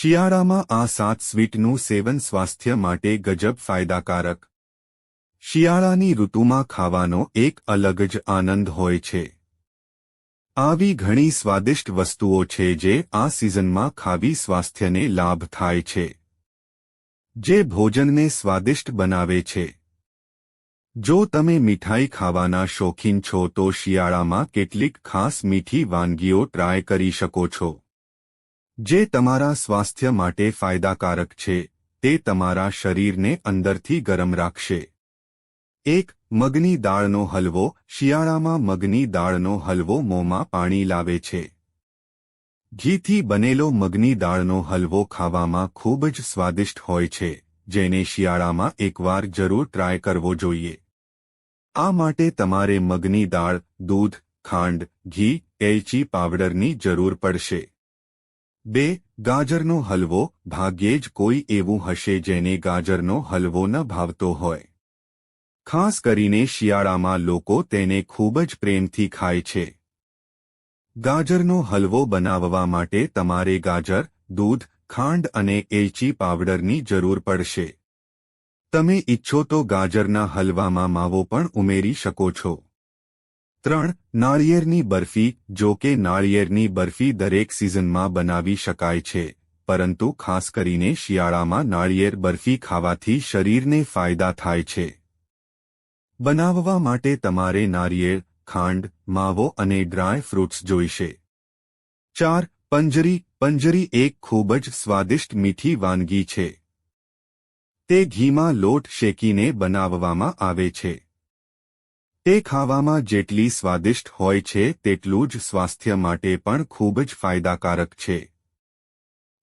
શિયાળામાં આ સાત સ્વીટનું સેવન સ્વાસ્થ્ય માટે ગજબ ફાયદાકારક. શિયાળાની ઋતુમાં ખાવાનો એક અલગ જ આનંદ હોય છે. આવી ઘણી સ્વાદિષ્ટ વસ્તુઓ છે જે આ સિઝનમાં ખાવી સ્વાસ્થ્યને લાભ થાય છે. જે ભોજનને સ્વાદિષ્ટ બનાવે છે. જો તમે મીઠાઈ ખાવાના શોખીન છો તો શિયાળામાં કેટલીક ખાસ મીઠી વાનગીઓ ટ્રાય કરી શકો છો. જે તમારા સ્વાસ્થ્ય માટે ફાયદાકારક છે, તે તમારા શરીરને અંદરથી ગરમ રાખશે. એક, મગની દાળનો હલવો, શિયાળામાં મગની દાળનો હલવો મોંમાં પાણી લાવે છે. ઘીથી બનેલો મગની દાળનો હલવો ખાવામાં ખૂબ જ સ્વાદિષ્ટ હોય છે, જેને શિયાળામાં એકવાર જરૂર ટ્રાય કરવો જોઈએ. આ માટે તમારે મગની દાળ, દૂધ, ખાંડ, ઘી, એલચી પાવડરની જરૂર પડશે. બે, ગાજરનો હલવો, ભાગ્યે જ કોઈ એવું હશે જેને ગાજરનો હલવો ન ભાવતો હોય. ખાસ કરીને શિયાળામાં લોકો તેને ખૂબ જ પ્રેમથી ખાય છે. ગાજરનો હલવો બનાવવા માટે તમારે ગાજર, દૂધ, ખાંડ અને એલચી પાવડરની જરૂર પડશે. તમે ઇચ્છો તો ગાજરના હલવામાં માવો પણ ઉમેરી શકો છો. ત્રણ, નાળિયેરની બરફી, જો કે નાળિયેરની બરફી દરેક સિઝનમાં બનાવી શકાય છે, પરંતુ ખાસ કરીને શિયાળામાં નાળિયેર બરફી ખાવાથી શરીરને ફાયદા થાય છે. બનાવવા માટે તમારે નાળિયેર ખાંડ, માવો અને ડ્રાય ફ્રૂટ્સ જોઈશે. ચાર, પંજરી. પંજરી એક ખૂબ જ સ્વાદિષ્ટ મીઠી વાનગી છે. તે ઘીમાં લોટ શેકીને બનાવવામાં આવે છે. તે ખાવામાં જેટલી સ્વાદિષ્ટ હોય છે તેટલું જ સ્વાસ્થ્ય માટે પણ ખૂબ જ ફાયદાકારક છે.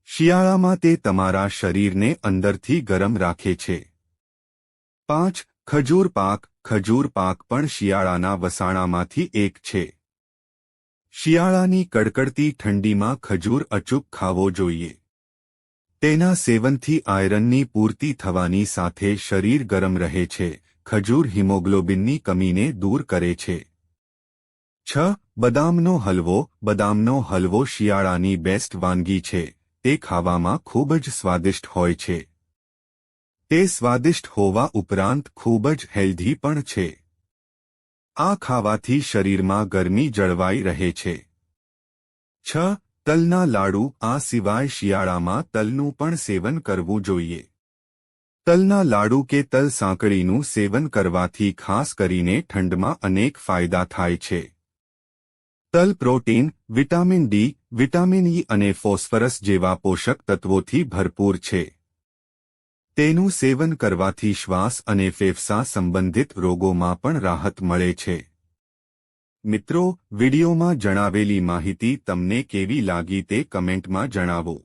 શિયાળામાં તે તમારા શરીરને અંદરથી ગરમ રાખે છે. પાંચ, ખજૂર પાક. ખજૂર પાક પણ શિયાળાના વસાણામાંથી એક છે. શિયાળાની કડકડતી ઠંડીમાં ખજૂર અચૂક ખાવો જોઈએ. તેના સેવનથી આયરનની પૂર્તિ થવાની સાથે શરીર ગરમ રહે છે. ખજૂર હિમોગ્લોબિનની કમીને દૂર કરે છે. છ. બદામનો હલવો બદામનો હલવો શિયાળાની બેસ્ટ વાનગી છે. તે ખાવામાં ખૂબ જ સ્વાદિષ્ટ હોય છે. તે સ્વાદિષ્ટ હોવા ઉપરાંત ખૂબ જ હેલ્ધી પણ છે. આ ખાવાથી શરીરમાં ગરમી જળવાઈ રહે છે. છ. તલના લાડુ, આ સિવાય શિયાળામાં તલનું પણ સેવન કરવું જોઈએ. તલના લાડુ કે તલ સાંકળીનું સેવન કરવાથી ખાસ કરીને ઠંડમાં અનેક ફાયદા થાય છે. તલ protein, vitamin D, vitamin E અને ફોસ્ફરસ જેવા પોષક તત્વોથી ભરપૂર છે. તેનું સેવન કરવાથી શ્વાસ અને ફેફસા સંબંધિત રોગોમાં પણ રાહત મળે છે. મિત્રો, વિડીયોમાં જણાવેલી માહિતી તમને કેવી લાગી તે કમેન્ટમાં જણાવો.